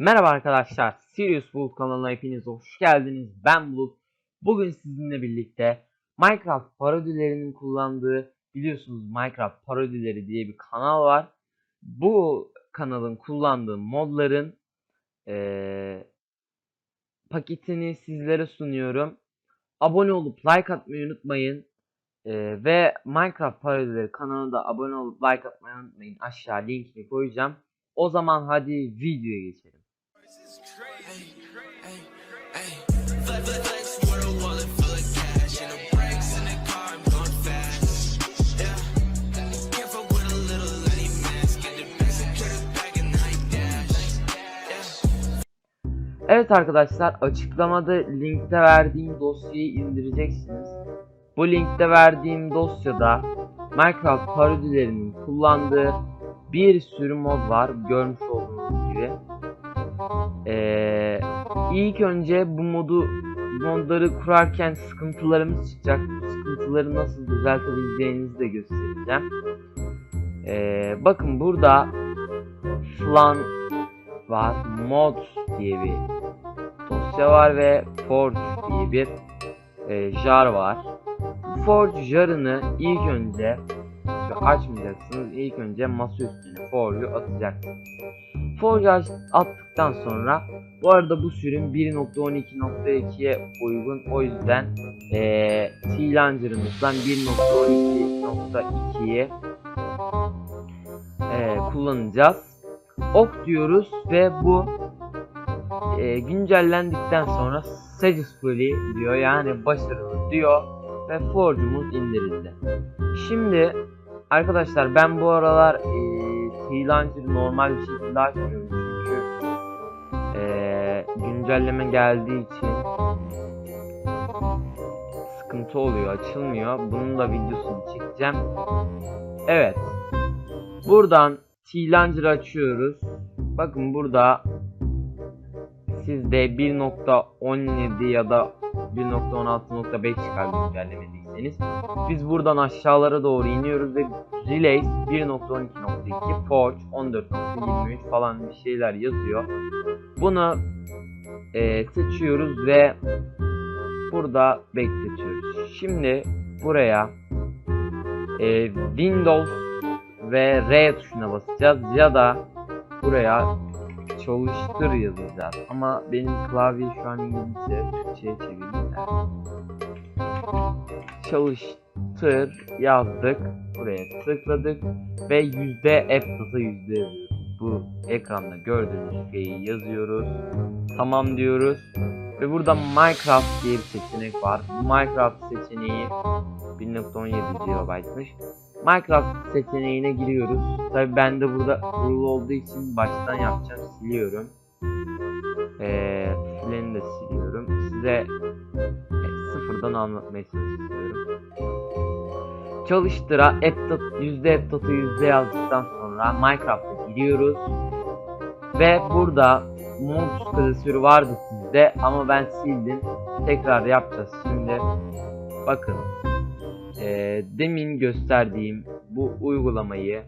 Merhaba arkadaşlar, Sirius Bulut kanalına hepiniz hoş geldiniz. Ben Bulut. Bugün sizinle birlikte Minecraft parodilerinin kullandığı, biliyorsunuz Minecraft parodileri diye bir kanal var. Bu kanalın kullandığı modların eee, paketini sizlere sunuyorum. Abone olup like atmayı unutmayın. Eee, ve Minecraft parodileri kanalına da abone olup like atmayı unutmayın. Aşağı linkini koyacağım. O zaman hadi videoya geçelim. Evet arkadaşlar açıklamada linkte verdiğim dosyayı indireceksiniz. Bu linkte verdiğim dosyada Minecraft parodilerinin kullandığı bir sürü mod var görmüş olduğunuz gibi. Ee, ilk önce bu modu modları kurarken sıkıntılarımız çıkacak. Sıkıntıları nasıl düzeltebileceğinizi de göstereceğim. Ee, bakın burada flan var. Mod diye bir dosya var ve Forge diye bir e, jar var. Forge jarını ilk önce açmayacaksınız. İlk önce masa üstüne Forge'u atacaksınız. Forge attıktan sonra bu arada bu sürüm 1.12.2'ye uygun. O yüzden e, T-Launcher'ımızdan 1.12.2'yi e, kullanacağız. Ok diyoruz ve bu e, güncellendikten sonra successfully diyor yani başarılı diyor ve Forge'umuz indirildi. Şimdi arkadaşlar ben bu aralar e, T-Launcher'ı normal bir şekilde açmıyorum çünkü e, güncelleme geldiği için sıkıntı oluyor açılmıyor. Bunun da videosunu çekeceğim. Evet. Buradan T-Launcher'ı açıyoruz. Bakın burada sizde 1.17 ya da 1.16.5 çıkar güncellemediyseniz. Biz buradan aşağılara doğru iniyoruz ve Relays 1.12.2 Forge 14.23 falan bir şeyler yazıyor. Bunu e, seçiyoruz ve burada bekletiyoruz. Şimdi buraya e, Windows ve R tuşuna basacağız ya da buraya çalıştır yazacağız. Ama benim klavye şu an İngilizce, Türkçe'ye çevirdim. Çalıştır yazdık. Buraya tıkladık ve yüzde appdat'a yüzde. Bu ekranda gördüğünüz şeyi yazıyoruz. Tamam diyoruz. Ve burada Minecraft diye bir seçenek var. Minecraft seçeneği 1.17 GB'mış. Minecraft seçeneğine giriyoruz. Tabi ben de burada kurulu olduğu için baştan yapacağım. Siliyorum. Ee, fileni de siliyorum. Size e, sıfırdan anlatmaya çalışıyorum. Çalıştıra appdat, yüzde appdat'ı yüzde yazdıktan sonra Minecraft'a giriyoruz. Ve burada mod klasörü vardı sizde ama ben sildim. Tekrar yapacağız şimdi. Bakın e, demin gösterdiğim bu uygulamayı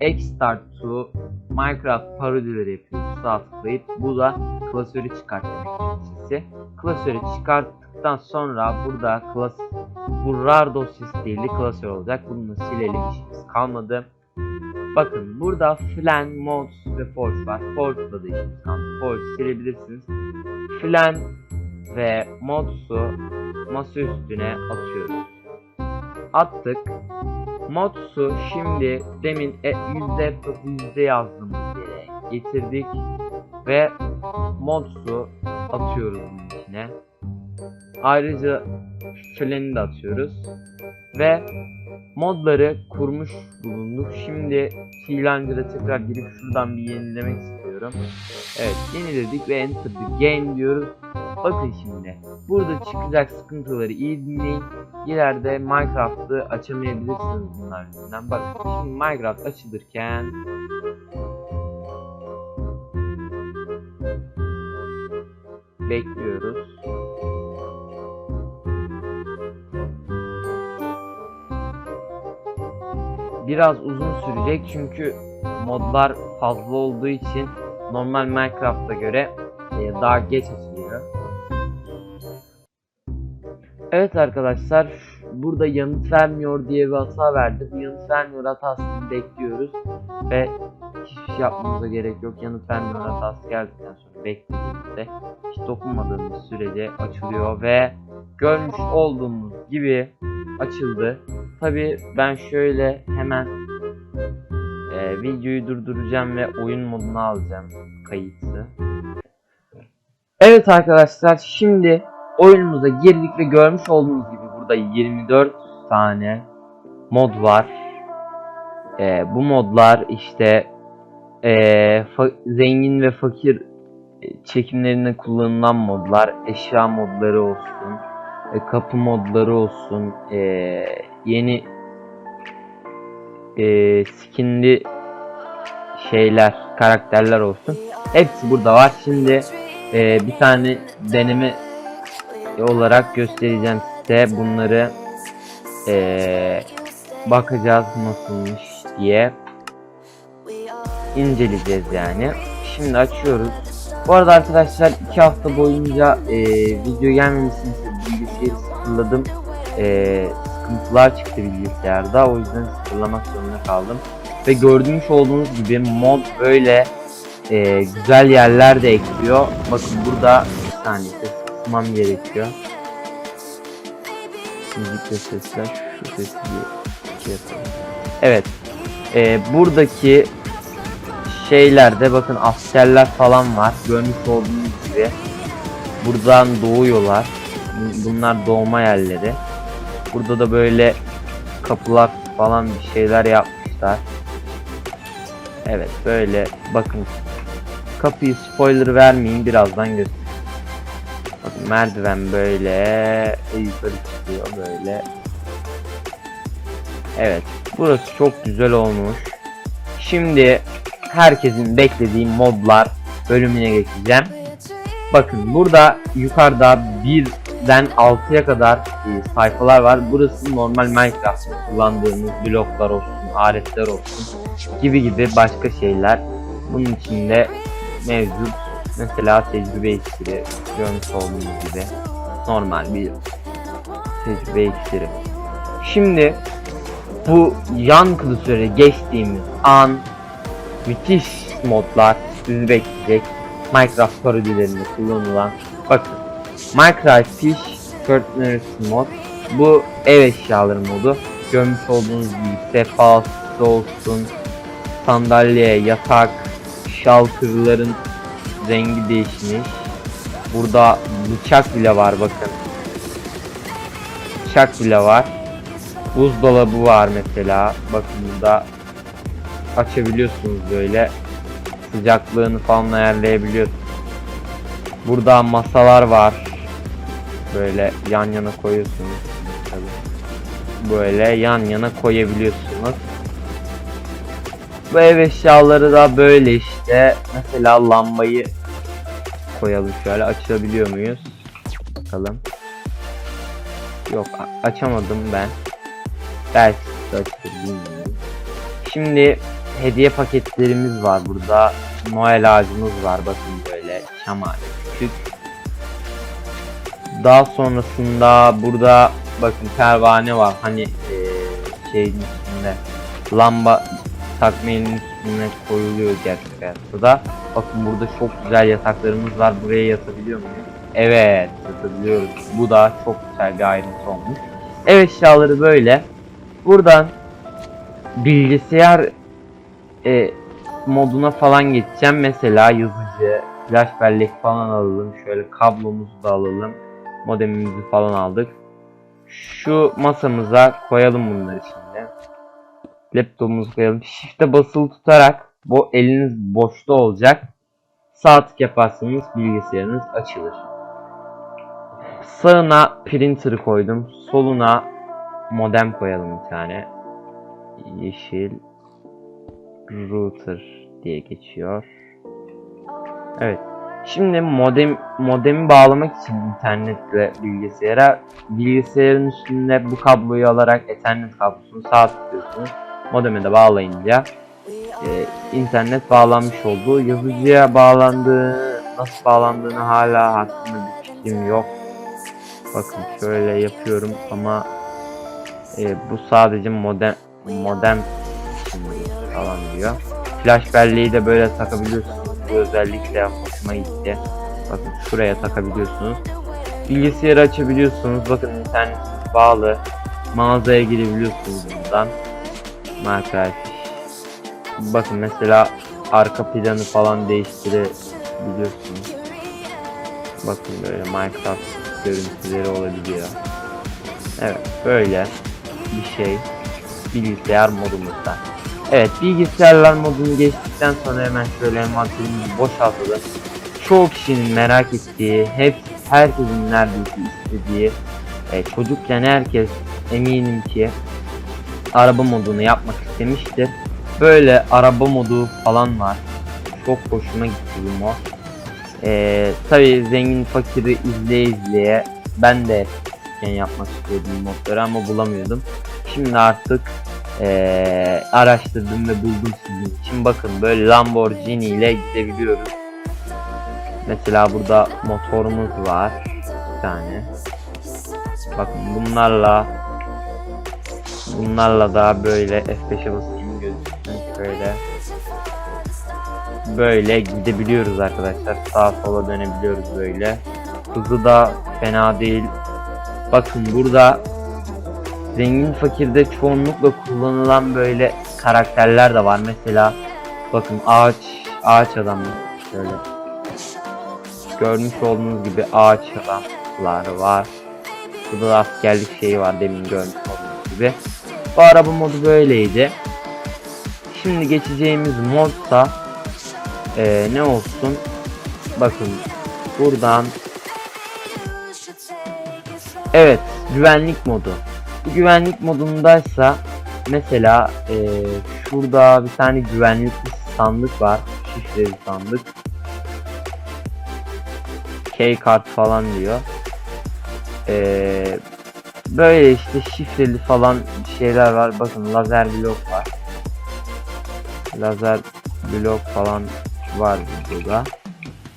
Extart to Minecraft parodileri yapıyoruz sağ tıklayıp bu da klasörü çıkart demek. Klasörü çıkarttıktan sonra burada klas bu rar dosyası değil de klasör olacak. Bunu silelim işimiz kalmadı. Bakın burada Flan, Mods ve Forge var. Forge'da da işimiz kalmadı. Forge silebilirsiniz. Flan ve Mods'u masa üstüne atıyoruz attık. Mods'u şimdi demin e, yüzde yüzde yazdığımız yere getirdik ve Mods'u atıyoruz bunun içine. Ayrıca Flan'i de atıyoruz ve modları kurmuş bulunduk. Şimdi T-Launcher'a tekrar girip şuradan bir yenilemek istiyorum. Evet yeniledik ve Enter the Game diyoruz. Bakın şimdi burada çıkacak sıkıntıları iyi dinleyin. İleride Minecraft'ı açamayabilirsiniz bunlar yüzünden. Bakın şimdi Minecraft açılırken bekliyoruz. Biraz uzun sürecek çünkü modlar fazla olduğu için normal Minecraft'a göre e, daha geç açılıyor. Evet arkadaşlar burada yanıt vermiyor diye bir hata verdi. Yanıt vermiyor hatasını bekliyoruz ve hiçbir şey yapmamıza gerek yok. Yanıt vermiyor hatası geldikten sonra beklediğimizde hiç dokunmadığımız sürece açılıyor ve görmüş olduğumuz gibi açıldı. Tabi ben şöyle hemen e, videoyu durduracağım ve oyun moduna alacağım kayıtı. Evet arkadaşlar şimdi oyunumuza girdik ve görmüş olduğunuz gibi burada 24 tane mod var. E, bu modlar işte e, fa- zengin ve fakir e, çekimlerinde kullanılan modlar, eşya modları olsun, e, kapı modları olsun, e, yeni e, skinli şeyler, karakterler olsun. Hepsi burada var. Şimdi e, bir tane deneme olarak göstereceğim size bunları e, bakacağız nasılmış diye inceleyeceğiz yani. Şimdi açıyoruz. Bu arada arkadaşlar iki hafta boyunca e, video gelmemesini istedim. Bilgisayarı sıfırladım. E, sıkıntılar çıktı bilgisayarda. O yüzden sıfırlamak zorunda kaldım. Ve gördüğünüz olduğunuz gibi mod böyle e, güzel yerler de ekliyor. Bakın burada bir saniye kısmam gerekiyor. Müzik ve sesler. Şu sesi bir şey yapalım. Evet. E, buradaki şeylerde bakın askerler falan var. Görmüş olduğunuz gibi. Buradan doğuyorlar. Bun- Bunlar doğma yerleri. Burada da böyle kapılar falan bir şeyler yapmışlar. Evet böyle bakın kapıyı spoiler vermeyeyim birazdan göstereyim. Bakın merdiven böyle yukarı çıkıyor böyle. Evet burası çok güzel olmuş. Şimdi herkesin beklediği modlar bölümüne geçeceğim. Bakın burada yukarıda birden 6'ya kadar e, sayfalar var. Burası normal Minecraft kullandığımız bloklar olsun, aletler olsun gibi gibi başka şeyler. Bunun içinde mevcut. Mesela tecrübe iksiri görmüş olduğunuz gibi normal bir tecrübe iksiri. Şimdi bu yan klasöre geçtiğimiz an müthiş modlar sizi bekleyecek. Minecraft parodilerinde kullanılan bakın Minecraft Fish Curtainers mod bu ev eşyaları modu görmüş olduğunuz gibi sehpası olsun sandalye, yatak, şal kırların rengi değişmiş. Burada bıçak bile var bakın. Bıçak bile var. Buzdolabı var mesela. Bakın burada açabiliyorsunuz böyle. Sıcaklığını falan ayarlayabiliyorsunuz. Burada masalar var. Böyle yan yana koyuyorsunuz. Böyle yan yana koyabiliyorsunuz. Bu ev eşyaları da böyle işte. Mesela lambayı koyalım şöyle. Açabiliyor muyuz? Bakalım. Yok açamadım ben. Belki açılır bilmiyorum. Şimdi hediye paketlerimiz var burada. Noel ağacımız var bakın böyle. Çam ağacı küçük. Daha sonrasında burada bakın pervane var. Hani eee şeyin üstünde lamba takmenin üstüne koyuluyor gerçek hayatta da. Bakın burada çok güzel yataklarımız var. Buraya yatabiliyor muyuz? Evet yatabiliyoruz. Bu da çok güzel bir ayrıntı olmuş. Ev eşyaları böyle. Buradan bilgisayar e, moduna falan geçeceğim. Mesela yazıcı, flash bellek falan alalım. Şöyle kablomuzu da alalım. Modemimizi falan aldık. Şu masamıza koyalım bunları şimdi. Laptopumuzu koyalım. Shift'e basılı tutarak bu eliniz boşta olacak. Sağ tık yaparsanız bilgisayarınız açılır. Sağına printer'ı koydum. Soluna modem koyalım bir tane. Yeşil router diye geçiyor. Evet. Şimdi modem modemi bağlamak için internetle bilgisayara bilgisayarın üstünde bu kabloyu alarak Ethernet kablosunu sağ tıklıyorsunuz. Modeme de bağlayınca e, internet bağlanmış oldu. Yazıcıya bağlandığı, nasıl bağlandığını hala hakkında bir fikrim yok. Bakın şöyle yapıyorum ama e, bu sadece modem modem falan diyor. Flash belleği de böyle takabiliyorsunuz. Bu özellikle hoşuma gitti. Bakın şuraya takabiliyorsunuz. Bilgisayarı açabiliyorsunuz. Bakın internet bağlı. Mağazaya girebiliyorsunuz buradan. Minecraft. Bakın mesela arka planı falan değiştirebiliyorsunuz. Bakın böyle Minecraft görüntüleri olabiliyor. Evet böyle bir şey bilgisayar modumuzda. Evet bilgisayarlar modunu geçtikten sonra hemen şöyle envanterimizi boşaltalım. Çoğu kişinin merak ettiği, hep herkesin neredeyse istediği, e, çocukken herkes eminim ki araba modunu yapmak istemiştir. Böyle araba modu falan var. Çok hoşuma gitti bu mod. Ee, tabii zengin fakiri izleye izleye ben de eskiden yapmak istiyordum modları ama bulamıyordum. Şimdi artık ee, araştırdım ve buldum sizin için. Bakın böyle Lamborghini ile gidebiliyoruz. Mesela burada motorumuz var. Bir tane. Bakın bunlarla bunlarla da böyle F5'e basayım gözüksün şöyle. Böyle gidebiliyoruz arkadaşlar. Sağa sola dönebiliyoruz böyle. Hızı da fena değil. Bakın burada zengin fakirde çoğunlukla kullanılan böyle karakterler de var. Mesela bakın ağaç ağaç adamlar şöyle. Görmüş olduğunuz gibi ağaç adamlar var. Burada da askerlik şeyi var demin görmüş olduğunuz gibi. Bu araba modu böyleydi. Şimdi geçeceğimiz modsa eee, ne olsun? Bakın buradan Evet güvenlik modu. Bu güvenlik modundaysa mesela eee, şurada bir tane güvenlikli sandık var. Şifreli sandık. Key kart falan diyor. Eee böyle işte şifreli falan şeyler var. Bakın lazer blok var. Lazer blok falan var burada.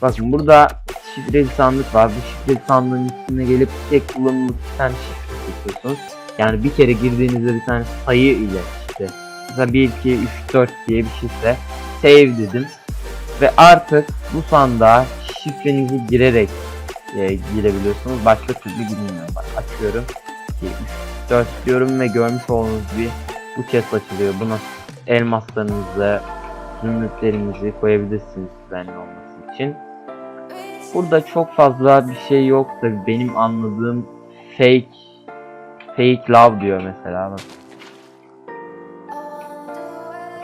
Bakın burada şifreli sandık var. Bu şifreli sandığın üstüne gelip tek kullanımlık bir tane şifre seçiyorsunuz. Yani bir kere girdiğinizde bir tane sayı ile işte mesela 1, 2, 3, 4 diye bir şifre save dedim. Ve artık bu sandığa şifrenizi girerek e, girebiliyorsunuz. Başka türlü girmiyor. Bak açıyorum. 2, 3, 4 diyorum ve görmüş olduğunuz bir bu chest açılıyor. Buna elmaslarınızı, zümrütlerinizi koyabilirsiniz güvenli olması için. Burada çok fazla bir şey yok da benim anladığım fake fake love diyor mesela bak.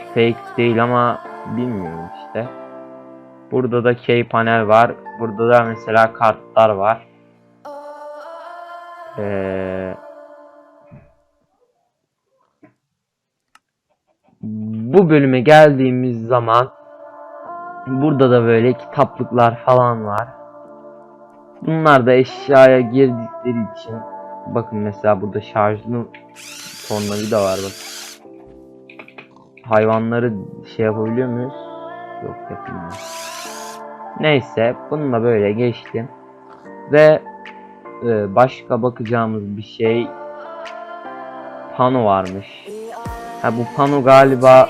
Fake değil ama bilmiyorum işte. Burada da key panel var. Burada da mesela kartlar var. Ee, bu bölüme geldiğimiz zaman burada da böyle kitaplıklar falan var. Bunlar da eşyaya girdikleri için bakın mesela burada şarjlı tornavida var bak. Hayvanları şey yapabiliyor muyuz? Yok yapamıyoruz. Neyse bununla böyle geçtim. Ve e, başka bakacağımız bir şey pano varmış. Ha bu pano galiba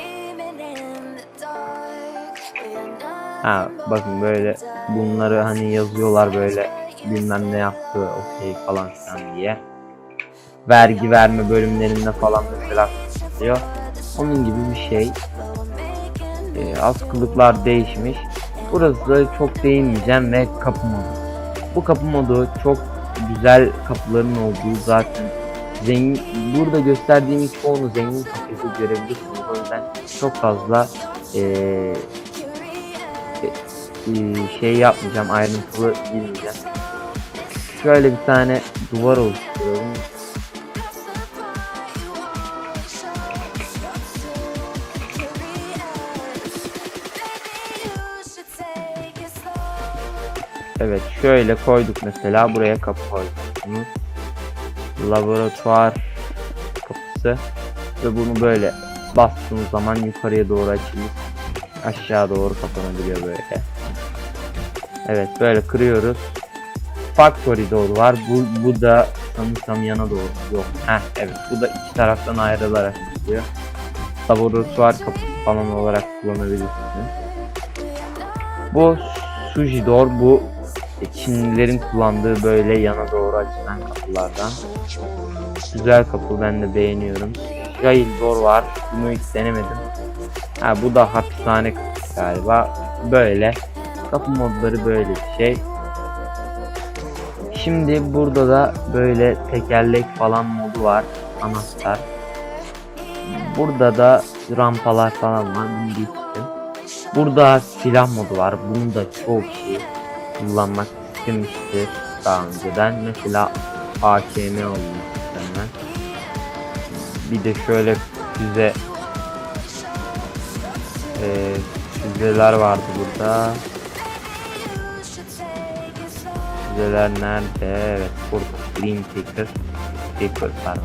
ha bakın böyle bunları hani yazıyorlar böyle bilmem ne yaptı okey falan filan diye. Vergi verme bölümlerinde falan mesela diyor. Onun gibi bir şey. E, askılıklar değişmiş. Burası da çok değinmeyeceğim ve kapı modu. Bu kapı modu çok güzel kapıların olduğu zaten zengin burada gösterdiğim çoğunu zengin kapıda görebilirsiniz. O yüzden çok fazla eee, eee, şey yapmayacağım ayrıntılı girmeyeceğim. Şöyle bir tane duvar oluşturuyorum. Evet şöyle koyduk mesela buraya kapı koyduk. Laboratuvar kapısı ve bunu böyle bastığımız zaman yukarıya doğru açılıp aşağı doğru kapanabiliyor böyle. Evet böyle kırıyoruz. Factory doğru var. Bu, bu da sanırsam yana doğru. Yok. Heh evet. Bu da iki taraftan ayrılarak çıkıyor. Laboratuvar kapısı falan olarak kullanabilirsiniz. Bu Suji door. Bu Çinlilerin kullandığı böyle yana doğru açılan kapılardan. Güzel kapı ben de beğeniyorum. Jail door var. Bunu hiç denemedim. Ha bu da hapishane kapısı galiba. Böyle. Kapı modları böyle bir şey. Şimdi burada da böyle tekerlek falan modu var. Anahtar. Burada da rampalar falan var. Bunu geçtim. Burada silah modu var. Bunu da çok iyi kullanmak istemiştir daha önceden. Mesela AKM hemen. Bir de şöyle füze eee füzeler vardı burada. Füzeler nerede? Evet, burada. Green Picker. Picker pardon.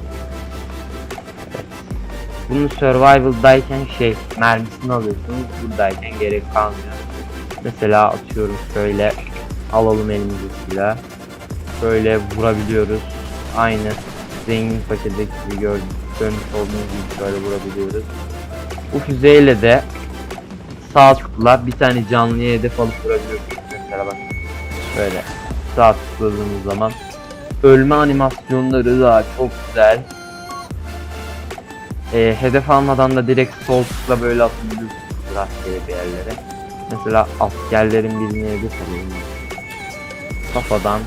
Bunu survival'dayken şey mermisini alıyorsunuz. Buradayken gerek kalmıyor. Mesela atıyorum şöyle alalım elimize silah. Böyle vurabiliyoruz. Aynı zengin paketteki gibi gördüğünüz olduğunuz gibi şöyle vurabiliyoruz. Bu füzeyle de sağ tıkla bir tane canlıya hedef alıp vurabiliyorsunuz. Mesela bak böyle sağ tıkladığımız zaman ölme animasyonları da çok güzel. Ee, hedef almadan da direkt sol tıkla böyle atabiliyorsunuz rastgele bir yerlere. Mesela askerlerin birine hedef alıyorum. Kafadan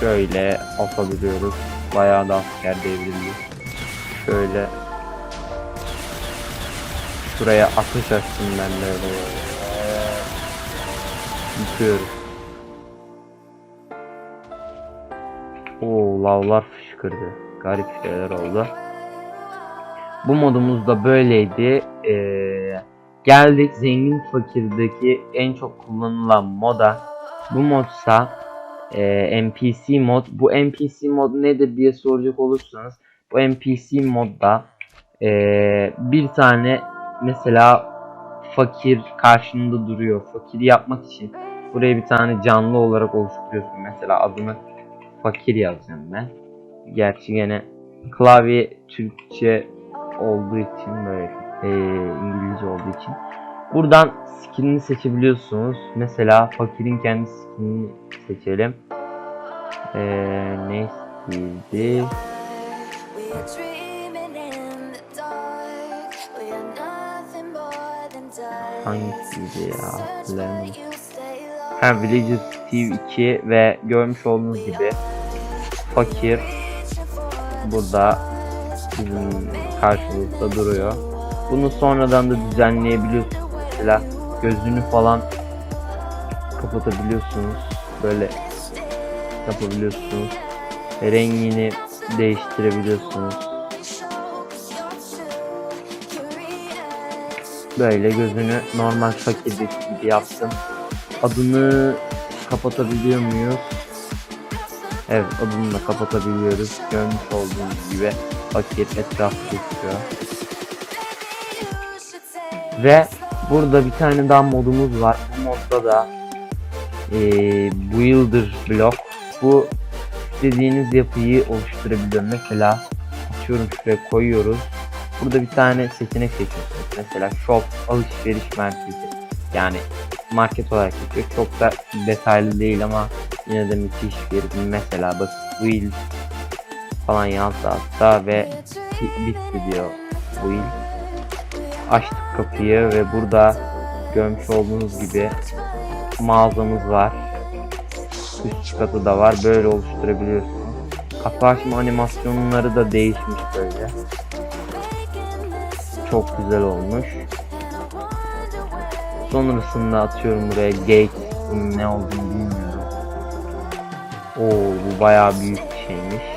şöyle atabiliyoruz. Bayağı da asker devrildi. Şöyle şuraya atış açtım ben de öyle. Oo lavlar fışkırdı. Garip şeyler oldu. Bu modumuz da böyleydi. Ee, geldik zengin fakirdeki en çok kullanılan moda. Bu modsa e, NPC mod. Bu NPC mod nedir diye soracak olursanız bu NPC modda e, bir tane mesela fakir karşında duruyor. Fakiri yapmak için buraya bir tane canlı olarak oluşturuyorsun. Mesela adını fakir yazacağım ben. Gerçi gene klavye Türkçe olduğu için böyle e, İngilizce olduğu için buradan skinini seçebiliyorsunuz. Mesela fakirin kendi skinini seçelim. E, ne istedi? Hangisiydi ya? Ha Villager Steve 2 ve görmüş olduğunuz gibi fakir burada bizim karşımızda duruyor. Bunu sonradan da düzenleyebiliyorsunuz. Mesela gözünü falan kapatabiliyorsunuz. Böyle yapabiliyorsunuz. Rengini değiştirebiliyorsunuz. Böyle gözünü normal fakirdeki gibi yaptım. Adını kapatabiliyor muyuz? Evet adını da kapatabiliyoruz. Görmüş olduğunuz gibi fakir etrafı geçiyor. Ve burada bir tane daha modumuz var. Bu modda da eee Builder Block. Bu istediğiniz yapıyı oluşturabiliyor. Mesela açıyorum şuraya koyuyoruz. Burada bir tane seçenek seçiyorsunuz. Mesela shop alışveriş merkezi. Yani market olarak geçiyor. Çok da detaylı değil ama yine de müthiş bir mesela bak wheel falan yazdı hatta ve bi- bitti diyor wheel. Açtık kapıyı ve burada görmüş olduğunuz gibi mağazamız var. Üst katı da var. Böyle oluşturabiliyorsunuz. Kapı açma animasyonları da değişmiş böyle. Çok güzel olmuş. Sonrasında atıyorum buraya gate. Ne olduğunu bilmiyorum. Oo bu bayağı büyük bir şeymiş.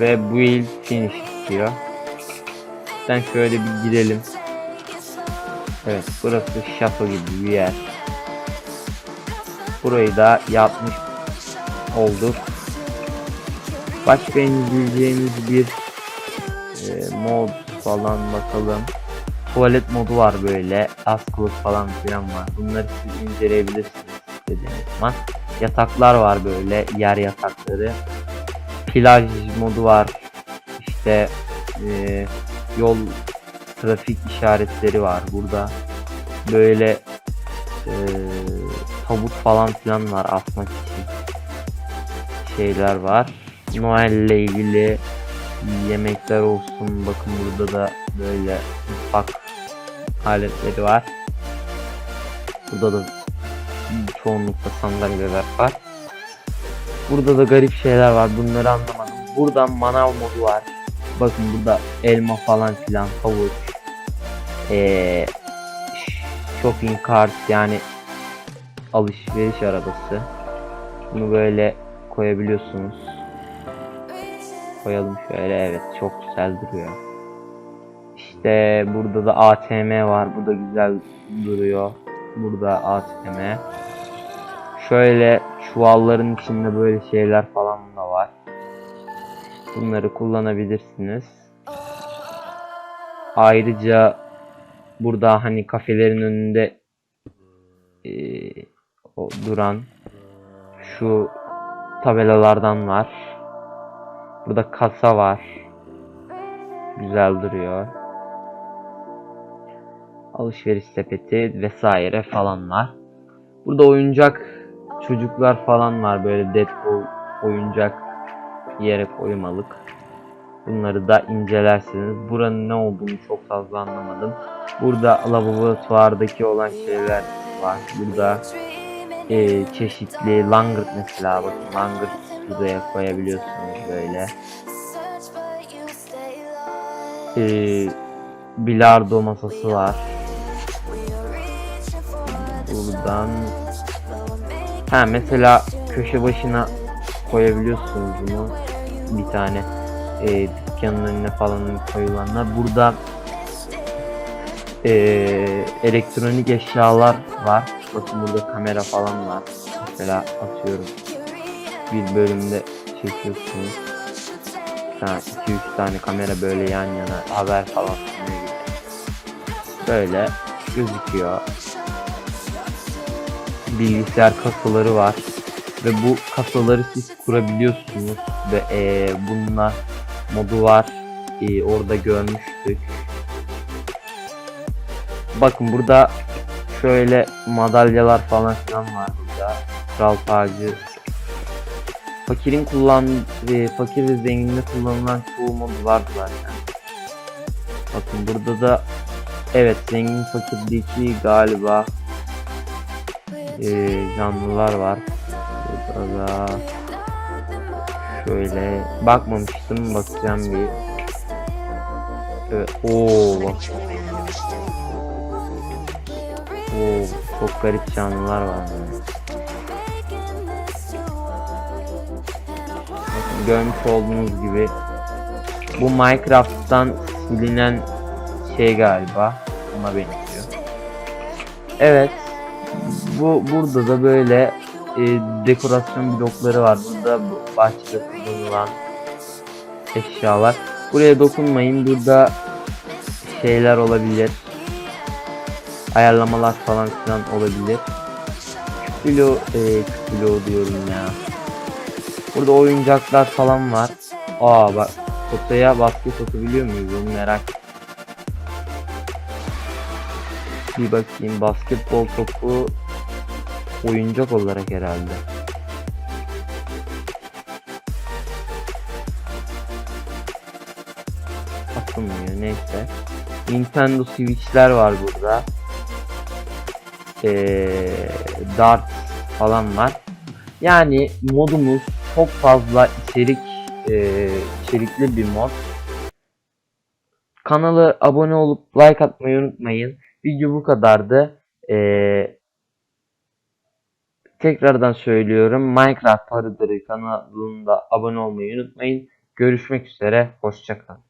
Ve build finish istiyor. Sen şöyle bir girelim. Evet burası şato gibi bir yer. Burayı da yapmış olduk. Başka indireceğimiz bir e, mod falan bakalım. Tuvalet modu var böyle. Askılık falan filan var. Bunları siz inceleyebilirsiniz istediğiniz zaman. Yataklar var böyle. Yer yatakları. Plaj modu var. İşte e, yol trafik işaretleri var burada. Böyle e, tabut falan filan var asmak için. Şeyler var. Noel ile ilgili yemekler olsun. Bakın burada da böyle mutfak aletleri var. Burada da çoğunlukla sandalyeler var. Burada da garip şeyler var. Bunları anlamadım. Buradan manav modu var. Bakın burada elma falan filan havuç. Ee, shopping cart yani alışveriş arabası. Bunu böyle koyabiliyorsunuz. Koyalım şöyle evet çok güzel duruyor. İşte burada da ATM var. Bu da güzel duruyor. Burada ATM. Şöyle çuvalların içinde böyle şeyler falan da var. Bunları kullanabilirsiniz. Ayrıca burada hani kafelerin önünde eee, o duran şu tabelalardan var. Burada kasa var. Güzel duruyor. Alışveriş sepeti vesaire falan var. Burada oyuncak çocuklar falan var böyle Deadpool oyuncak yere koymalık. Bunları da incelersiniz. Buranın ne olduğunu çok fazla anlamadım. Burada laboratuvardaki olan şeyler var. Burada e, çeşitli langırt mesela bakın langırt buraya koyabiliyorsunuz böyle. E, bilardo masası var. Buradan ha mesela köşe başına koyabiliyorsunuz bunu bir tane e, dükkanın önüne falan koyulanlar. Burada e, elektronik eşyalar var. Bakın burada kamera falan var. Mesela atıyorum bir bölümde çekiyorsunuz. Ha, 2-3 tane kamera böyle yan yana haber falan. Böyle gözüküyor. Bilgisayar kasaları var ve bu kasaları siz kurabiliyorsunuz ve eee bununla modu var. Eee, orada görmüştük. Bakın burada şöyle madalyalar falan filan var burada. Kral tacı. Fakirin kullan e, fakir ve zenginde kullanılan çoğu mod var zaten. Bakın burada da evet zengin fakirdeki galiba e, canlılar var. Burada da şöyle bakmamıştım bakacağım bir. Evet, oo bak. Oo, çok garip canlılar var. Bakın görmüş olduğunuz gibi bu Minecraft'tan silinen şey galiba. Ona benziyor. Evet. Bu burada da böyle e, dekorasyon blokları var. Burada bu bahçede kullanılan eşyalar. Buraya dokunmayın. Burada şeyler olabilir. Ayarlamalar falan filan olabilir. Bloğu, e, bloğu diyorum ya. Burada oyuncaklar falan var. Aa bak potaya basket atabiliyor muyuz onu merak Bir bakayım basketbol topu oyuncak olarak herhalde. Atılmıyor neyse. Nintendo Switch'ler var burada. Ee, dart falan var. Yani modumuz çok fazla içerik e, içerikli bir mod. Kanala abone olup like atmayı unutmayın. Video bu kadardı. Ee, tekrardan söylüyorum. Minecraft Paradırı kanalında abone olmayı unutmayın. Görüşmek üzere. Hoşçakalın.